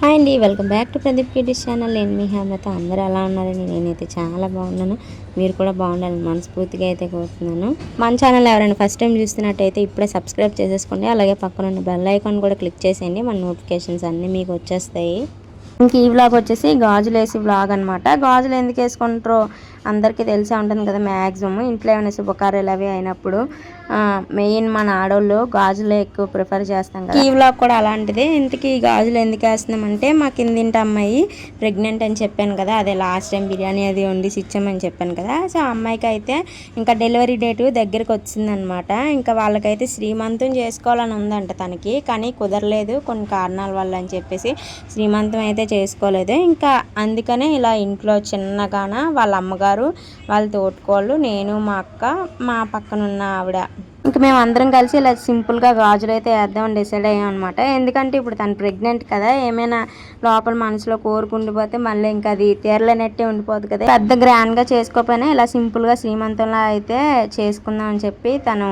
Hi అండి welcome back to Pradeep kids channel. నేను మీ హేమత. అందరూ ఎలా ఉన్నారని నేనైతే చాలా బాగున్నాను. మీరు కూడా బాగుండాలని మనస్ఫూర్తిగా అయితే కోరుతున్నాను. మన ఛానల్ ఎవరైనా ఫస్ట్ టైం చూస్తున్నట్టయితే ఇప్పుడే సబ్స్క్రైబ్ చేసేసుకోండి. అలాగే పక్కన ఉన్న బెల్ ఐకాన్ కూడా క్లిక్ చేసేయండి. మన నోటిఫికేషన్స్ అన్నీ మీకు వచ్చేస్తాయి. ఇంక ఈ వ్లాగ్ వచ్చేసి గాజులు వేసి వ్లాగ్ అనమాట గాజులు ఎందుకు వేసుకుంటారో అందరికీ తెలిసే ఉంటుంది కదా మ్యాక్సిమం ఇంట్లో ఏమైనా శుభకార్యాలు అవి అయినప్పుడు మెయిన్ మన ఆడవాళ్ళు గాజులు ఎక్కువ ప్రిఫర్ చేస్తాం కదా. ఈ వ్లాగ్ కూడా అలాంటిదే. ఇంతకీ ఈ గాజులు ఎందుకు వేస్తున్నామంటే మా కిందింటి అమ్మాయి ప్రెగ్నెంట్ అని చెప్పాను కదా అదే లాస్ట్ టైం బిర్యానీ అది వండి ఇచ్చామని చెప్పాను కదా. సో ఆ అమ్మాయికి అయితే ఇంకా డెలివరీ డేట్ దగ్గరికి వచ్చిందనమాట. ఇంకా వాళ్ళకైతే శ్రీమంతం చేసుకోవాలని ఉందంట తనకి కానీ కుదరలేదు. కొన్ని కారణాల వల్ల అని చెప్పేసి శ్రీమంతం అయితే చేసుకోలేదు. ఇంకా అందుకనే ఇలా ఇంట్లో చిన్నగాన వాళ్ళ అమ్మగారు వాళ్ళ తోటికోళ్ళు నేను మా అక్క మా పక్కనున్న ఆవిడ ఇంకా మేము అందరం కలిసి ఇలా సింపుల్గా గాజులు అయితే వేద్దామని డిసైడ్ అయ్యాం అనమాట ఎందుకంటే ఇప్పుడు తను ప్రెగ్నెంట్ కదా ఏమైనా లోపల మనసులో కోరుకుండిపోతే మళ్ళీ ఇంకా అది తీరలేనట్టే ఉండిపోదు కదా. పెద్ద గ్రాండ్గా చేసుకోకపోయినా ఇలా సింపుల్గా శ్రీమంతంలో అయితే చేసుకుందాం అని చెప్పి తను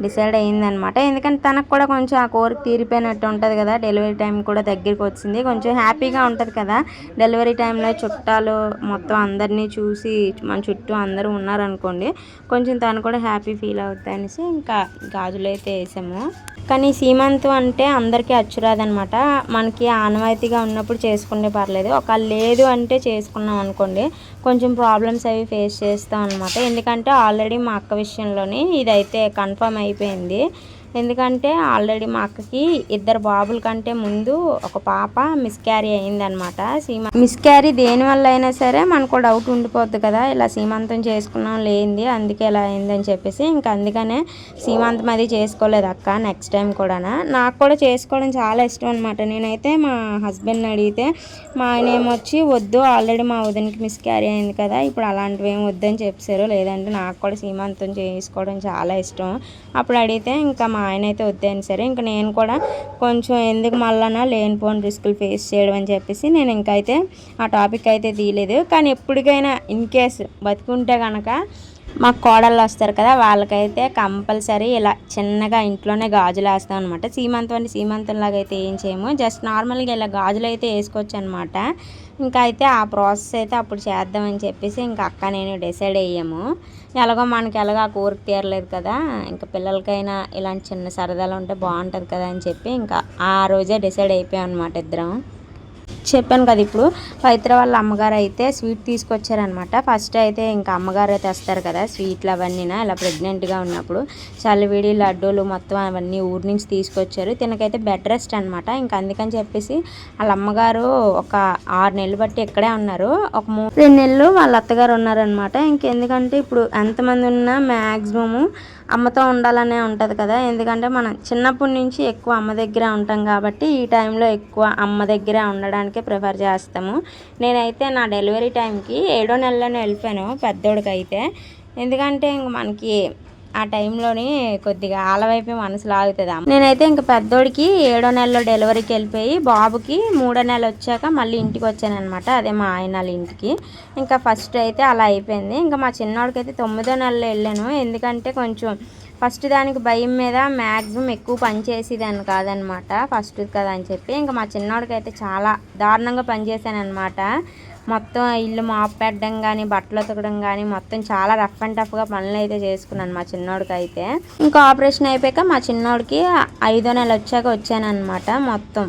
డిసైడ్ అయ్యిందనమాట ఎందుకంటే తనకు కూడా కొంచెం ఆ కోరిక తీరిపోయినట్టు ఉంటుంది కదా డెలివరీ టైం కూడా దగ్గరికి వచ్చింది. కొంచెం హ్యాపీగా ఉంటుంది కదా డెలివరీ టైంలో చుట్టాలు మొత్తం అందరినీ చూసి మన చుట్టూ అందరూ ఉన్నారనుకోండి కొంచెం తను కూడా హ్యాపీ ఫీల్ అవుతాయి అనేసి ఇంకా గాజులు అయితే వేసాము. కానీ సీమంతం అంటే అందరికీ అచ్చురాదనమాట మనకి ఆనవాయితీగా ఉన్నప్పుడు చేసుకుంటే పర్లేదు. ఒక లేదు అంటే చేసుకున్నాం అనుకోండి కొంచెం ప్రాబ్లమ్స్ అవి ఫేస్ చేస్తాం అనమాట ఎందుకంటే ఆల్రెడీ మా అక్క విషయంలోని ఇదైతే కన్ఫర్మ్ అయిపోయింది. ఎందుకంటే ఆల్రెడీ మా అక్కకి ఇద్దరు బాబుల కంటే ముందు ఒక పాప మిస్క్యారీ అయిందనమాట సీమ మిస్క్యారీ దేనివల్ల అయినా సరే మనకు డౌట్ ఉండిపోద్ది కదా. ఇలా సీమంతం చేసుకున్నాం లేనిది అందుకే ఇలా అయిందని చెప్పేసి ఇంకా అందుకనే సీమంతం అది చేసుకోలేదు అక్క నెక్స్ట్ టైం కూడా నాకు కూడా చేసుకోవడం చాలా ఇష్టం అనమాట నేనైతే మా హస్బెండ్ని అడిగితే మా ఆయన ఏమొచ్చి వద్దు ఆల్రెడీ మా వదినకి మిస్క్యారీ అయింది కదా ఇప్పుడు అలాంటివి ఏమి వద్దని చెప్పారు. లేదంటే నాకు కూడా సీమంతం చేసుకోవడం చాలా ఇష్టం. అప్పుడు అడిగితే ఇంకా మా ఆయన అయితే వద్దని సరే ఇంకా నేను కూడా కొంచెం ఎందుకు మళ్ళానా లేనిపోని రిస్కులు ఫేస్ చేయడం అని చెప్పేసి నేను ఇంకైతే ఆ టాపిక్ అయితే తీయలేదు. కానీ ఎప్పటికైనా ఇన్ కేస్ బతుకుంటే కనుక మా కోడళ్ళు వస్తారు కదా వాళ్ళకైతే కంపల్సరీ ఇలా చిన్నగా ఇంట్లోనే గాజులు వేస్తాం అనమాట సీమంతం అంటే సీమంతంలాగా అయితే ఏం చేయము. జస్ట్ నార్మల్గా ఇలా గాజులు అయితే వేసుకోవచ్చు అనమాట ఇంకా అయితే ఆ ప్రాసెస్ అయితే అప్పుడు చేద్దామని చెప్పేసి ఇంకా అక్క నేను డిసైడ్ అయ్యాము. ఎలాగో మనకి ఎలాగో ఆ కోరిక తీరలేదు కదా. ఇంకా పిల్లలకైనా ఇలాంటి చిన్న సరదాలు ఉంటే బాగుంటుంది కదా అని చెప్పి ఇంకా ఆ రోజే డిసైడ్ అయిపోయాం అనమాట ఇద్దరం. చెప్పాను కదా ఇప్పుడు. పవిత్ర వాళ్ళ అమ్మగారు అయితే స్వీట్ తీసుకొచ్చారనమాట ఫస్ట్ అయితే ఇంకా అమ్మగారు తెస్తారు కదా స్వీట్లు అవన్నీ ఇలా ప్రెగ్నెంట్గా ఉన్నప్పుడు. చలివిడి లడ్డూలు మొత్తం అవన్నీ ఊరి నుంచి తీసుకొచ్చారు. తినకైతే బెడ్ రెస్ట్ అనమాట ఇంకా అందుకని చెప్పేసి వాళ్ళ అమ్మగారు ఒక ఆరు నెలలు బట్టి ఇక్కడే ఉన్నారు. ఒక మూడు రెండు నెలలు వాళ్ళ అత్తగారు ఉన్నారనమాట ఇంకెందుకంటే ఇప్పుడు ఎంతమంది ఉన్నా మ్యాక్సిమము అమ్మతో ఉండాలనే ఉంటుంది కదా. ఎందుకంటే మనం చిన్నప్పటి నుంచి ఎక్కువ అమ్మ దగ్గర ఉంటాం కాబట్టి ఈ టైంలో ఎక్కువ అమ్మ దగ్గర ఉండడానికే ప్రిఫర్ చేస్తాము. నేనైతే నా డెలివరీ టైంకి ఏడో నెలలోనే వెళ్ళిపోయాను పెద్దోడికి అయితే ఎందుకంటే ఇంక మనకి ఆ టైంలోనే కొద్దిగా ఆలవైపు మనసు లాగుతుంది నేనైతే ఇంకా పెద్దోడికి ఏడో నెలలో డెలివరీకి వెళ్ళిపోయి బాబుకి మూడో నెల వచ్చాక మళ్ళీ ఇంటికి వచ్చాను అనమాట అదే మా ఆయన ఇంటికి. ఇంకా ఫస్ట్ అయితే అలా అయిపోయింది. ఇంకా మా చిన్నోడికి అయితే తొమ్మిదో నెలలో వెళ్ళాను. ఎందుకంటే కొంచెం ఫస్ట్ దానికి భయం మీద మ్యాక్సిమం ఎక్కువ పని చేసేదాన్ని కాదనమాట. ఫస్ట్ కదా అని చెప్పి. ఇంకా మా చిన్నోడికి అయితే చాలా దారుణంగా పనిచేశాను అనమాట మొత్తం ఇల్లు మాప్ పెట్టడం కానీ బట్టలు ఉతకడం కానీ మొత్తం చాలా రఫ్ అండ్ టఫ్గా పనులు అయితే చేసుకున్నాను మా చిన్నోడికి అయితే ఇంకా ఆపరేషన్ అయిపోయాక మా చిన్నోడికి ఐదో నెల వచ్చాక వచ్చానమాట మొత్తం.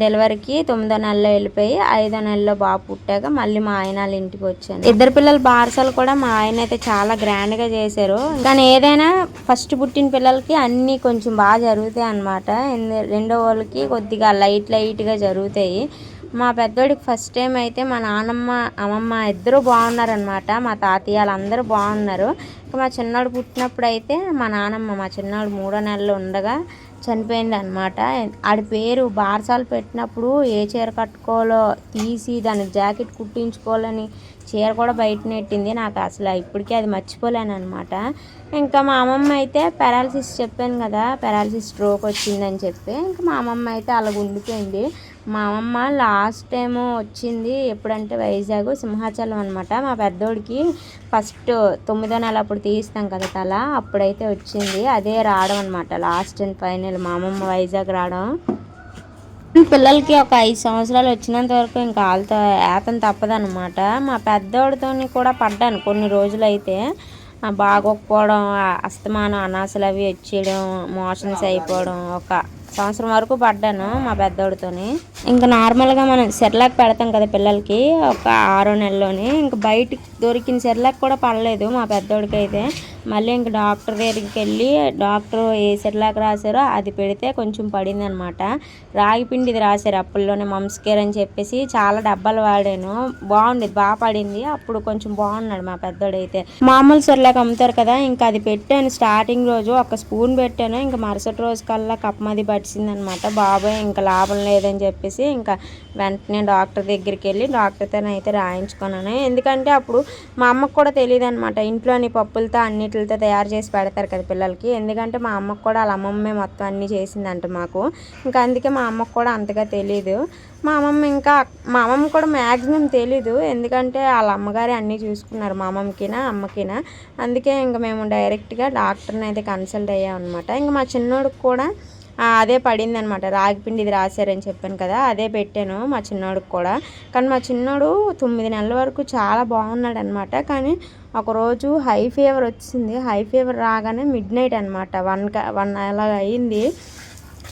డెలివరీకి తొమ్మిదో నెలలో వెళ్ళిపోయి ఐదో నెలలో బాబు పుట్టాక మళ్ళీ మా ఆయన వాళ్ళ ఇంటికి వచ్చాను ఇద్దరు పిల్లల బారసాలు కూడా మా ఆయన అయితే చాలా గ్రాండ్గా చేశారు. కానీ ఏదైనా ఫస్ట్ పుట్టిన పిల్లలకి అన్నీ కొంచెం బాగా జరుగుతాయి అనమాట రెండో వాళ్ళకి కొద్దిగా లైట్ లైట్గా జరుగుతాయి. మా పెద్దోడికి ఫస్ట్ టైం అయితే మా నాన్నమ్మ అమ్మమ్మ ఇద్దరు బాగున్నారనమాట మా తాతయ్య వాళ్ళందరూ బాగున్నారు. ఇంకా మా చిన్నోడు పుట్టినప్పుడు అయితే మా నాన్నమ్మ మా చిన్నోడు మూడో నెలలు ఉండగా చనిపోయింది అనమాట ఆడి పేరు బార్సాలు పెట్టినప్పుడు ఏ చీర కట్టుకోవాలో తీసి దాని జాకెట్ కుట్టించుకోవాలని చీర కూడా బయట నెట్టింది. నాకు అసలు ఇప్పటికీ అది మర్చిపోలేను అనమాట ఇంకా మా అమ్మమ్మ అయితే పెరాలసిస్ చెప్పాను కదా పెరాలసిస్ స్ట్రోక్ వచ్చిందని చెప్పి ఇంకా మా అమ్మమ్మ అయితే అలా ఉండిపోయింది. మా అమ్మమ్మ లాస్ట్ టైం వచ్చింది ఎప్పుడంటే వైజాగ్ సింహాచలం అనమాట మా పెద్దోడికి ఫస్ట్ తొమ్మిదో నెల అప్పుడు తీస్తాం కదా తల అప్పుడైతే వచ్చింది. అదే రావడం అనమాట లాస్ట్ అండ్ ఫైనల్ మా అమ్మమ్మ వైజాగ్ రావడం. పిల్లలకి ఒక ఐదు సంవత్సరాలు వచ్చినంత వరకు ఇంకా వాళ్ళతో ఏతం తప్పదనమాట మా పెద్దోడితో కూడా పడ్డాను కొన్ని రోజులు అయితే. బాగోకపోవడం అస్తమానం అనాసలు అవి వచ్చేయడం మోషన్స్ అయిపోవడం ఒక సంవత్సరం వరకు పడ్డాను మా పెద్దోడితోని. ఇంకా నార్మల్గా మనం సెర్లాక్ పెడతాం కదా పిల్లలకి ఒక ఆరో నెలలోని. ఇంకా బయటికి దొరికిన సెర్లాక్ కూడా పడలేదు మా పెద్దోడికి అయితే మళ్ళీ ఇంక డాక్టర్ దగ్గరికి వెళ్ళి డాక్టర్ ఏ సెర్లాక్ రాశారో అది పెడితే కొంచెం పడింది అనమాట రాగి ఇది రాశారు అప్పుల్లోనే మమ్స్ కేర్ అని చెప్పేసి చాలా డబ్బాలు వాడాను. బాగుంది బాగా పడింది. అప్పుడు కొంచెం బాగున్నాడు మా పెద్దోడైతే. మామూలు సెర్లాక్ అమ్ముతారు కదా ఇంకా అది పెట్టాను. స్టార్టింగ్ రోజు ఒక స్పూన్ పెట్టాను. ఇంకా మరుసటి రోజు కల్లా కప్పమది పడిచిందనమాట బాబాయ్ ఇంకా లాభం లేదని చెప్పేసి ఇంకా వెంటనే డాక్టర్ దగ్గరికి వెళ్ళి డాక్టర్తో అయితే రాయించుకున్నాను. ఎందుకంటే అప్పుడు మా అమ్మకు కూడా తెలియదు అనమాట ఇంట్లోని పప్పులతో అన్నిటితో తయారు చేసి పెడతారు కదా పిల్లలకి. ఎందుకంటే మా అమ్మకు కూడా వాళ్ళ అమ్మమ్మే మొత్తం అన్నీ చేసిందంట మాకు. ఇంకా అందుకే మా అమ్మకు కూడా అంతగా తెలియదు మా అమ్మమ్మ ఇంకా మా అమ్మమ్మ కూడా మ్యాక్సిమం తెలీదు. ఎందుకంటే వాళ్ళ అమ్మగారే అన్నీ చూసుకున్నారు మా అమ్మమ్మకినా అమ్మకినా. అందుకే ఇంకా మేము డైరెక్ట్గా డాక్టర్ని అయితే కన్సల్ట్ అయ్యామన్నమాట అనమాట ఇంకా మా చిన్నోడికి కూడా అదే పడింది అనమాట రాగిపిండి ఇది రాశారని చెప్పాను కదా అదే పెట్టాను మా చిన్నోడికి కూడా. కానీ మా చిన్నోడు తొమ్మిది నెలల వరకు చాలా బాగున్నాడు అనమాట కానీ ఒకరోజు హై ఫీవర్ వచ్చింది. హై ఫీవర్ రాగానే మిడ్ నైట్ అనమాట. వన్ వన్ అలా అయింది.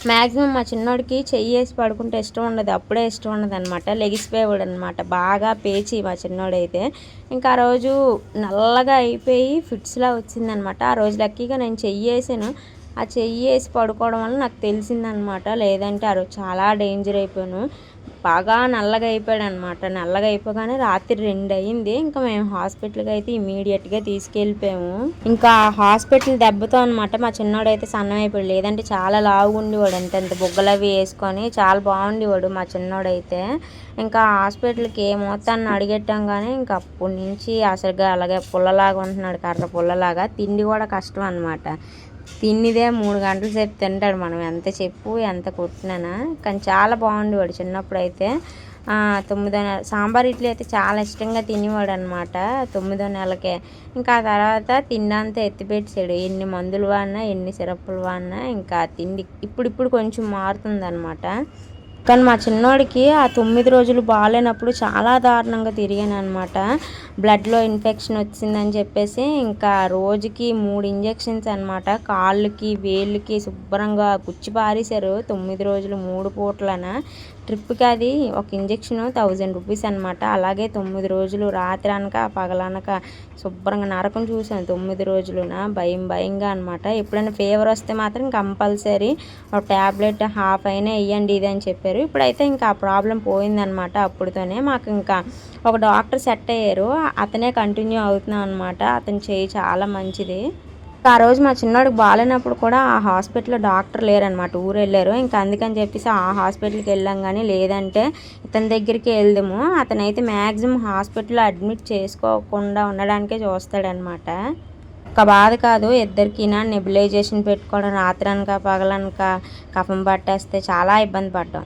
మ్యాక్సిమం మా చిన్నోడికి చెయ్యి వేసి పడుకుంటే ఇష్టం ఉండదు. అప్పుడే ఇష్టం ఉండదు అనమాట లెగిసిపోయాడు అనమాట. బాగా పేచి మా చిన్నోడైతే. ఇంకా ఆ రోజు నల్లగా అయిపోయి ఫిట్స్లా వచ్చిందనమాట. ఆ రోజు లక్కీగా నేను చెయ్యి వేసాను. ఆ చెయ్యి వేసి పడుకోవడం వల్ల నాకు తెలిసిందనమాట. లేదంటే ఆ రోజు చాలా డేంజర్ అయిపోయాను. బాగా నల్లగా అయిపోయాడు అనమాట నల్లగా అయిపోగానే రాత్రి రెండు అయింది. ఇంకా మేము హాస్పిటల్కి అయితే ఇమీడియట్గా తీసుకెళ్ళిపోయాము. ఇంకా హాస్పిటల్ దెబ్బతో అనమాట మా చిన్నోడు అయితే సన్నం అయిపోయాడు లేదంటే చాలా లావుగా ఉండేవాడు అంతంత బుగ్గలు అవి వేసుకొని చాలా బాగుండేవాడు మా చిన్నోడైతే. ఇంకా హాస్పిటల్కి ఏ మొత్తాన్ని అడిగెట్టాం కానీ ఇంకా అప్పటి నుంచి అసలుగా అలాగే పుల్లలాగా ఉంటున్నాడు. కర్ర పుల్లలాగా. తిండి కూడా కష్టం అనమాట. తిన్నిదే మూడు గంటల సేపు తింటాడు మనం ఎంత చెప్పు ఎంత కొట్టినానా. కానీ చాలా బాగుండేవాడు చిన్నప్పుడు అయితే తొమ్మిదో నెల సాంబార్ ఇడ్లీ అయితే చాలా ఇష్టంగా తినేవాడు అనమాట తొమ్మిదో నెలకే. ఇంకా ఆ తర్వాత తిండంతా ఎత్తిపెట్టేసాడు ఎన్ని మందులు వాడినా ఎన్ని సిరప్పులు వాడినా ఇంకా తిండి ఇప్పుడిప్పుడు కొంచెం మారుతుంది కానీ మా చిన్నోడికి ఆ తొమ్మిది రోజులు బాగాలేనప్పుడు చాలా దారుణంగా తిరిగాను అనమాట బ్లడ్లో ఇన్ఫెక్షన్ వచ్చిందని చెప్పేసి ఇంకా రోజుకి మూడు ఇంజెక్షన్స్ అనమాట కాళ్ళకి వేళ్ళకి శుభ్రంగా గుచ్చి పారేశారు. తొమ్మిది రోజులు మూడు పూట్లన. ట్రిప్కి అది ఒక ఇంజెక్షన్ థౌజండ్ రూపీస్ అనమాట అలాగే తొమ్మిది రోజులు రాత్రి అనక పగలనక శుభ్రంగా నరకం చూశాను. తొమ్మిది రోజులున? భయం భయంగా అనమాట ఎప్పుడైనా ఫీవర్ వస్తే మాత్రం కంపల్సరీ ఒక ట్యాబ్లెట్ హాఫ్ అయినా వేయండి ఇది అని చెప్పారు. ఇప్పుడైతే ఇంకా ఆ ప్రాబ్లం పోయిందనమాట అప్పుడుతోనే. మాకు ఇంకా ఒక డాక్టర్ సెట్ అయ్యారు. అతనే కంటిన్యూ అవుతున్నాం అనమాట అతని చేయి చాలా మంచిది. ఆ రోజు మా చిన్నోడికి బాగాలేనప్పుడు కూడా ఆ హాస్పిటల్లో డాక్టర్ లేరనమాట ఊరు వెళ్ళారు ఇంకా అందుకని చెప్పేసి ఆ హాస్పిటల్కి వెళ్ళాం కానీ లేదంటే ఇతని దగ్గరికి వెళ్దాము. అతనైతే మ్యాక్సిమం హాస్పిటల్లో అడ్మిట్ చేసుకోకుండా ఉండడానికే చూస్తాడనమాట ఒక బాధ కాదు ఇద్దరికినా నెబిలైజేషన్ పెట్టుకోవడం రాత్రనక పగలనక కఫం పట్టేస్తే చాలా ఇబ్బంది పడ్డాం.